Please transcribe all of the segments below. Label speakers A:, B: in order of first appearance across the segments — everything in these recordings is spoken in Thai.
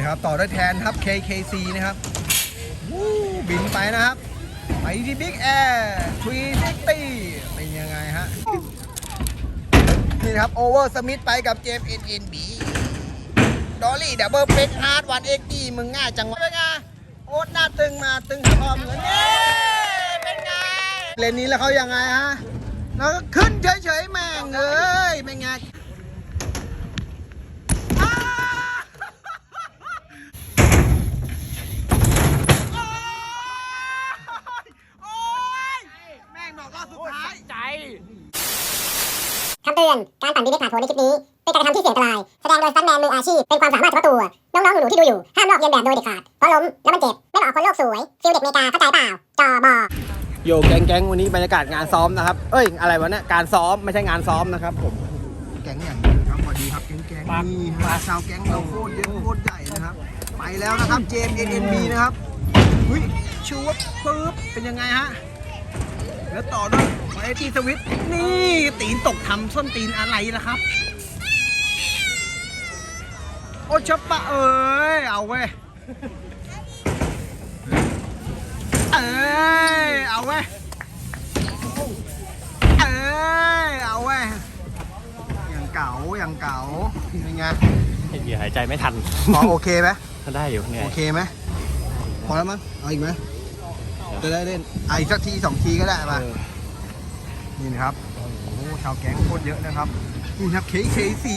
A: นะครับ ต่อด้วยแทนครับ KKC นะครับวู้บินไปนะครับ ไปที่ Big Air 360เป็นยังไงฮะ นี่ครับ โอเวอร์สมิธไปกับเจมส์ NNB ดอลลี่ดับเบิลเป็กฮาร์ดวันเอ็กดีมึงง่ายจังวะเป็นไงโอ๊ตหน้าตึงมาตึงคอเหมือนนี่เป็นไง เลนนี้แล้วเขายังไงฮะ แล้วก็ขึ้นเฉยๆแม่งเอ้ยเป็นไงอ้าโอ๊ยแม่ง บอกรอบสุดท้าย
B: ใจ
C: คำเตือน การปั่นบีเด็กผ่านโผล่ในคลิปนี้ เป็นการกระทำที่เสี่ยงอันตราย แสดงโดยสตันแมนมืออาชีพ เป็นความสามารถเฉพาะตัว น้องๆ หนูๆ ที่ดูอยู่ ห้ามลอกเลียนแบบโดยเด็ดขาด เพราะล้มแล้วมันเจ็บ ไม่เหมาะกับคนโลกสวย ฟิลเด็กเมกาเข้าใจเปล่า จอบอ
A: โยแก๊งแก๊งวันนี้บรรยากาศงานซ้อมนะครับ เอ้ย อะไรวะเนี่ย การซ้อมไม่ใช่งานซ้อมนะครับผม แก๊งอย่างนี้ครับสวัสดีครับแก๊งแก๊งนี่ฮะชาวแก๊งเราโคตรเยอะโคตรใหญ่นะครับ ไปแล้วนะครับเจมส์เอ็นบีนะครับ อุ้ยชูวับปึ๊บเป็นยังไงฮะ แล้วต่อด้วยไฟทีสวิตนี่ตีนตกทำส้นตีนอะไรล่ะครับ โอชะปะเอ้ยเอาเว้ยเอ้ยเอาเว้ยเอ้ยเอาเว้ยอย่างเก๋าอย่างเก๋าเป็นไง
B: เห็นเหยื่อหายใจไม่ทัน
A: พอโอเคไหม
B: ก็ได้อยู่เหนื่อ
A: โอยเคไหมพอแล้วมั้งเอาอีกไหม จะได้เล่นอะอีกสักทีสองทีก็ได้ป่ะนี่นะครับโอ้โหชาวแก๊งโคตรเยอะนะครับนี่ครับเคเคซี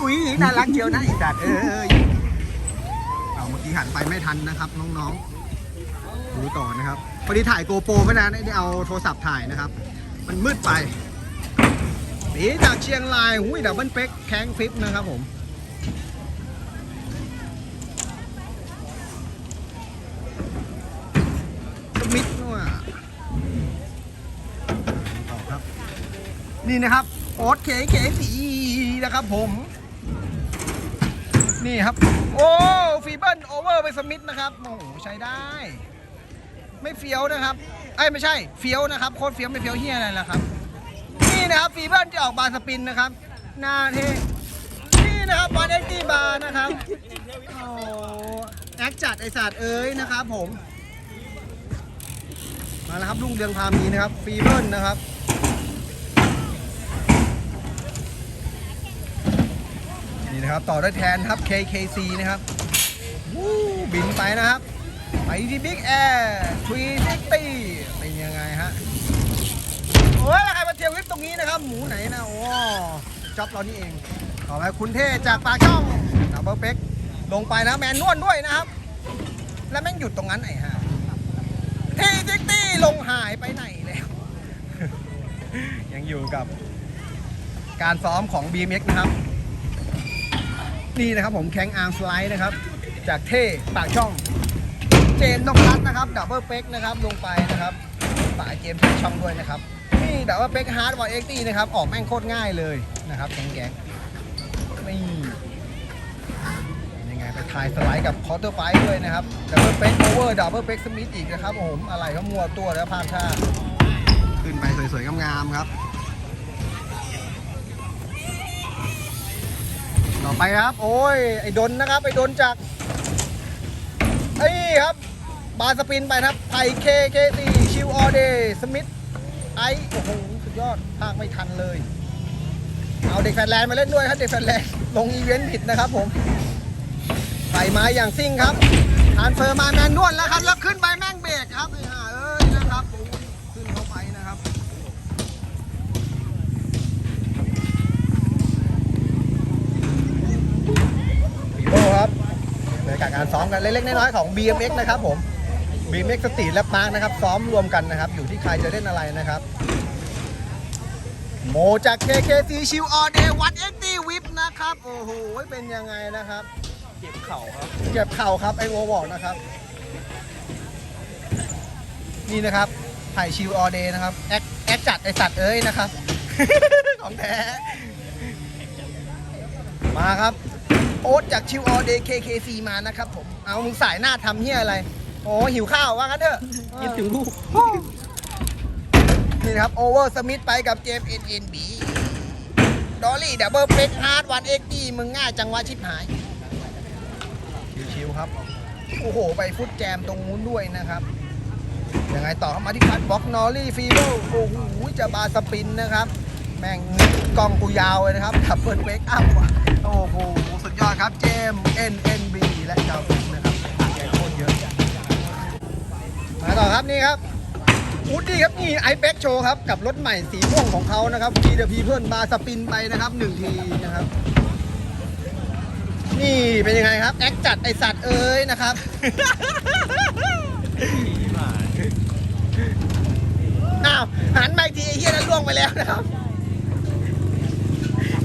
A: อุ้ยน่ารักเชียวนะไอีสัตว์เอ้ยเอาเมื่อกี้หันไปไม่ทันนะครับ น้องๆดูต่อนะครับพอดีถ่ายโกโปรไม่นานได้เอาโทรศัพท์ถ่ายนะครับ มันมืดไปนี่จากเชียงรายหุ้ยดับเบิลเป็กแข้งฟิปนะครับผม สมิธนู่นอะต่อครับ นี่นะครับโอ๊ตเคเคสีนะครับผม นี่ครับ โอ้ฟีเบิลโอเวอร์ไปสมิธนะครับโอ้โหใช้ได้ ไม่เฟี้ยวนะครับไอ้ยไม่ใช่เฟี้ยวนะครับโคตรเฟี้ยวไม่เฟี้ยวเฮียอะไรล่ะครับ นี่นะครับฟีเบิลจะออกบาสปินนะครับ หน้าเท่นี่นะครับบอลเอ็กตี้บาร์นะครับโอ้แอคจัดไอศาสตว์เอ้ยนะครับผม มาแล้วครับลุงเรืองพามีนะครับฟีเบิลนะครับ นี่นะครับ ต่อด้วยแทนครับ KKC นะครับวู้บินไปนะครับ ไปที่ Big Air 360เป็นยังไงฮะ โอ้ยล้วใครมาเที่ยววิปตรงนี้นะครับ หมูไหนนะ โอ้จ็อบเรานี่เอง ต่อไปคุณเทพจากปากช่องดับเบิลเป็กลงไปนะ แมนนวลด้วยนะครับ แล้วแม่งหยุดตรงนั้นไอ้ห่าที่ซิกตี้ลงหายไปไหนแล้ว ยังอยู่กับการซ้อมของ BMX นะครับ นี่นะครับผมแข้งอาร์มสไลด์นะครับ จากเท่ปากช่อง เจมส์นกรัตนะครับดับเบิลเป็กนะครับลงไปนะครับฝากเจมส์ที่ช่องด้วยนะครับนี่ดับเบิลเป็กฮาร์ดวอลเอ็กตี้นะครับออกแม่งโคตรง่ายเลยนะครับแก๊งๆนี่ยังไงไปทายสไลด์กับคอร์เตอร์ไฟด้วยนะครับดับเบิลเป็กโอเวอร์ดับเบิลเป็กสมิธอีกนะครับผมอะไรก็มัวตัวแล้วพลาดท่าขึ้นไปสวยๆงามๆครับ ต่อไปครับ โอ้ยไอ้ดนนะครับไอ้ดนจากไอ้ครับ บาสปินไปครับไผ่เคเคตีชิวออเดสมิธไอโอ้โหสุดยอดภาคไม่ทันเลย เอาเด็กแฟนแลนด์มาเล่นด้วยครับเด็กแฟนแลนด์ลงอีเวนต์ผิดนะครับผมใส่มาอย่างซิ่งครับทานเฟอร์มาแมนนวลแล้วครับแล้วขึ้นไปแม่งเบรกครับเอ้ยนะครับโอ้ยขึ้นเข้าไปนะครับ ปีโป้ครับบ รรยากาศการซ้อมกันเล็กๆน้อยๆของ BMX นะครับผม BMX สตรีทและปาร์คนะครับซ้อมรวมกันนะครับ อยู่ที่ใครจะเล่นอะไรนะครับ โมจาก KKC ชิวออเดย์วัดเอ็กตี้วิปนะครับ โอ้โหเป็นยังไงนะครับ
B: เจ็บเข่าครับ
A: เจ็บเข่าครับไอโวบอกนะครับ นี่นะครับไผ่ชิวออเดย์นะครับแอคแอคจัดไอสัตว์เอ้ยนะครับ ของแท้มาครับ โอ๊ตจากชิวออเดย์ KKC มานะครับผม เอามึงสายหน้าทำเฮียอะไร โอ้หิวข้าวว่ากันเถอะ
B: คิดถึงลูก
A: นี่นะครับโอเวอร์สมิธไปกับเจมส์ NNB ดอลลี่ดับเบิลเป็กฮาร์ดวันเอ็กดีมึงง่ายจังวะชิบหาย ชิวครับ โอ้โห ไปฟุตแจมตรงนู้นด้วยนะครับยังไงต่อเข้ามาที่พัดบล็อกนอรี่ฟีเบลโอ้โหจะบาสปินนะครับ แม่งกล้องกูยาวเลยนะครับดับเบิลเวกอัพว่ะโอ้โหสุ ดยอดครับ เจม NNB และเจ้าฟินนะครับใหญ่โคตรเยอะ มาต่อครับนี่ครับอูดดี้ครับนี่ไอ e ็กโชว์ครับ กับรถใหม่สีม่วงของเขานะครับทีเดพีเพิ่อนบาสปินไปนะครับหนึ่งทีนะครับ นี่เป็นยังไงครับ แอคจัดไอสัตว์เอ้ยนะครับ อ้าว หันมาอีกทีไอเฮียนั้นล่วงไปแล้วนะครับ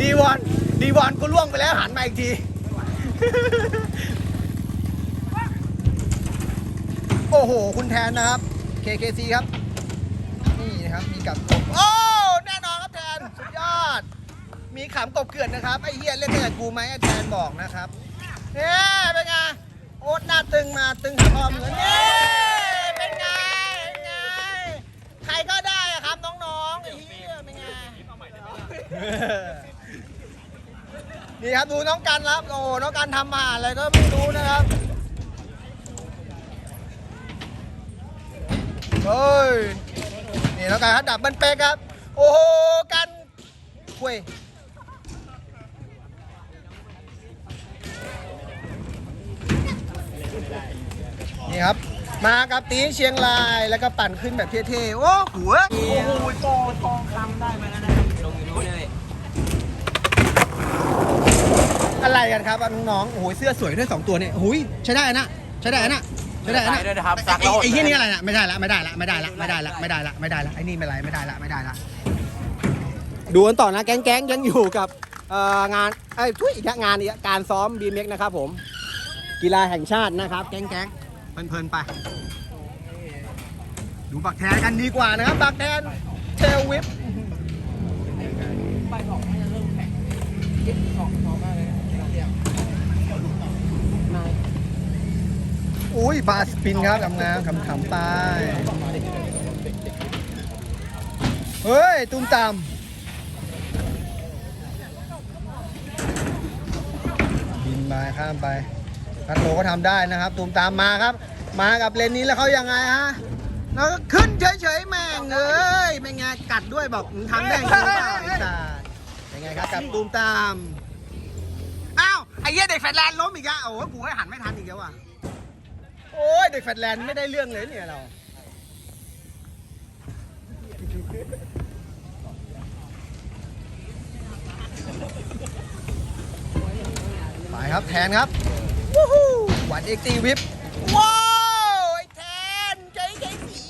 A: ดีวอน ดีวอนกูล่วงไปแล้วหันมาอีกที โอ้โห คุณแทนนะครับ KKC ครับ นี่นะครับ มีกับกบโอ้แน่นอนครับแทน สุดยอด มีขำกบเกลื่อนนะครับ ไอ้เฮียเล่นได้กับกูไหมไอ้แทนบอกนะครับเนี่ยเป็นไง โอ๊ตหน้าตึงมาตึงคอเหมือนนี่เป็นไง เป็นไง ใครก็ได้อะครับน้องๆไอ้เฮียเป็นไง นี่ครับดูน้องกันครับ โอ้น้องกันทำมาอะไรก็ไม่รู้นะครับเฮ้ยนี่น้องกันครับดับเบิลเป๊กครับ โอ้โหกันคุยนี่ครับมากับตีเชียงรายแล้วก็ปั่นขึ้นแบบเท่ๆ โอ้หัว
B: โอ้โหโตทองคำได้มาแล้วนะลงอยู่นู้นเลย
A: อะไรกันครับน้องๆโอ้โหเสื้อสวยด้วยสองตัวเนี่ยหุยใช้ได้นะใช้ได้นะใช้ได้นะ
B: ใช้ด้วยนะครับ
A: ไอ้
B: ซักแล้วอด
A: ไอ้เหี้ยนี่อะไรนะไม่ได้ละไม่ได้ละไม่ได้ละไม่ได้ละไม่ได้ละไม่ได้ละไอ้นี่ไม่ไรไม่ได้ละไม่ได้ละดูกันต่อนะแก๊งแก๊งๆยังอยู่กับเอ่องานไอ้ยทุยอีกแล้วงานอีกแล้วการซ้อมบีเม็กนะครับผม กีฬาแห่งชาตินะครับ แก๊งแก๊งๆเพลินๆไป ดูบักแทนกันดีกว่านะครับบักแทนเทลวิปอุ้ยบา อุ้ยบาสปินครับงามๆขำๆไปเฮ้ย ตุ้มตามบินมาข้ามไปพัดโลก็ทำได้นะครับตูมตามมาครับ มากับเลนนี้แล้วเขายังไงฮะแล้วก็ขึ้นเฉยๆแม่งเอ้ยเป็นไงกัดด้วยบอกมึงทำได้จริงหรือเปล่าไอ้สัสเป็นไงครับกับตูมตาม อ้าว ไอ้เหี้ยเด็กแฟนแลนด์ล้มอีกอะโอ้โหกูให้หันไม่ทันอีกแล้วว่ะ โอ้ยเด็กแฟนแลนด์ไม่ได้เรื่องเลยเนี่ยเราไปครับแทนครับวู้ฮู้วันเอ็กตีวิปว้าวไอ้แทนใจใจสี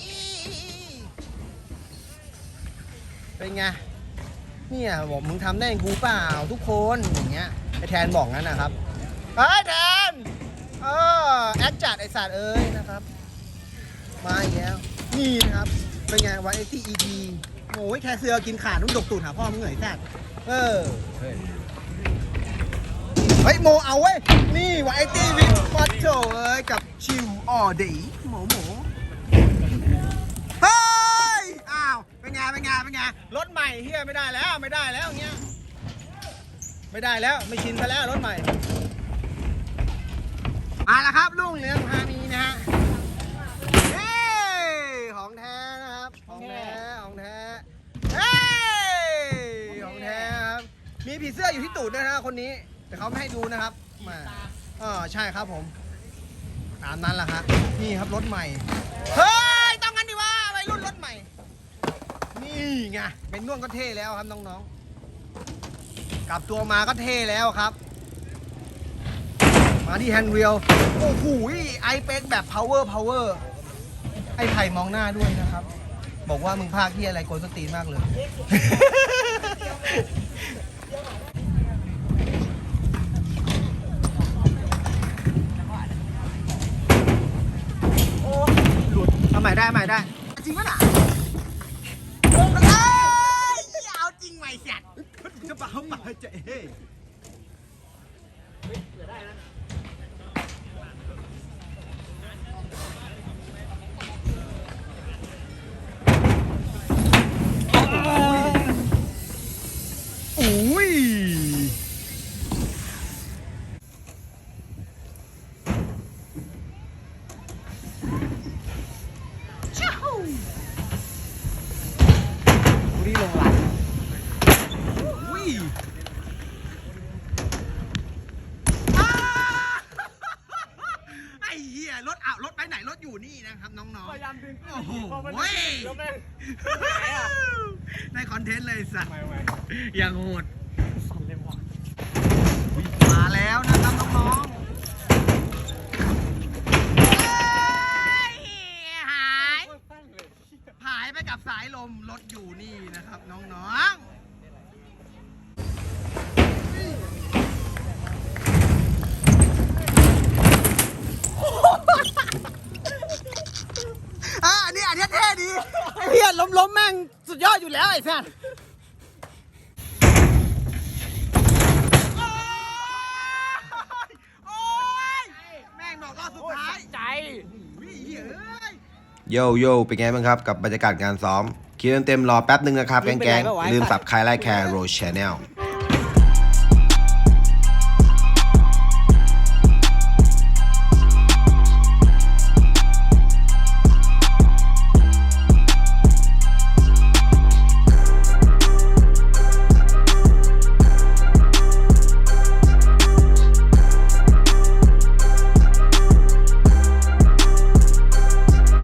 A: เป็นไงเนี่ยบอกมึงทำได้องกูเปล่าทุกคนอย่างเงี้ยไอ้แทนบอกงั้นนะครับเฮ้แทน เออแอคจัดไอสัตว์เอ้ยนะครับ มาอีกแล้ว นี่นะครับ เป็นไงวันเอ็กตีอีพีโอ้ยแค่เสือกินขาดนุ่มดกตูดหาพ่อมึงเหนื่อยแซ่ดเออเฮ้ยโมเอาเว้ย นี่วาไอตี้วิปปัตโถเอ้ยกับชิวออดีหมูหมูเฮ้ย อ้าว เป็นไง เป็นไง เป็นไง รถใหม่เฮียไม่ได้แล้ว ไม่ได้แล้วเงี้ย ไม่ได้แล้ว ไม่ชินซะแล้วรถใหม่ มาแล้วครับลุงเรืองพานีนะฮะเฮ้ยของแท้นะครับของแท้ของแท้เฮ้ยของแท้ครับมีผีเสื้ออยู่ที่ตูดด้วยนะคนนี้ แต่เขาไม่ให้ดูนะครับมาเออใช่ครับผม ตามนั้นแหละครับนี่ครับรถใหม่เฮ้ยต้องกันดิว่าวัยรุ่นรถใหม่ นี่ไงเป็นน่วงก็เท่แล้วครับน้องๆกลับตัวมาก็เท่แล้วครับ มาที่แฮนด์เรียลโอ้โหไอเป็กแบบ power power ไอไผ่มองหน้าด้วยนะครับ บอกว่ามึงภาคที่อะไรโกนสตรีนมากเลย รี่ลงหลังไอ้เหี้ยรถอะรถไปไหนรถอยู่นี่นะครับน้อง
B: พยายามดึง
A: โอ้โห
B: พน
A: ว
B: แม่
A: คอนเทนต์เลยสัตว์ยังโหด ล้มล้มๆแม่งสุดยอดอยู่แล้วไอ้สัสโอ้ยแม่งบอกรอบสุดท้าย
B: ใจ
A: อุ้ยเฮ้ย
D: โยโย่เป็นไงบ้างครับกับบรรยากาศการซ้อมคลิปเต็มๆรอแป๊บนึงนะครับ แกงๆอย่าลืมสับคลายไลค์แคร์โรชแนล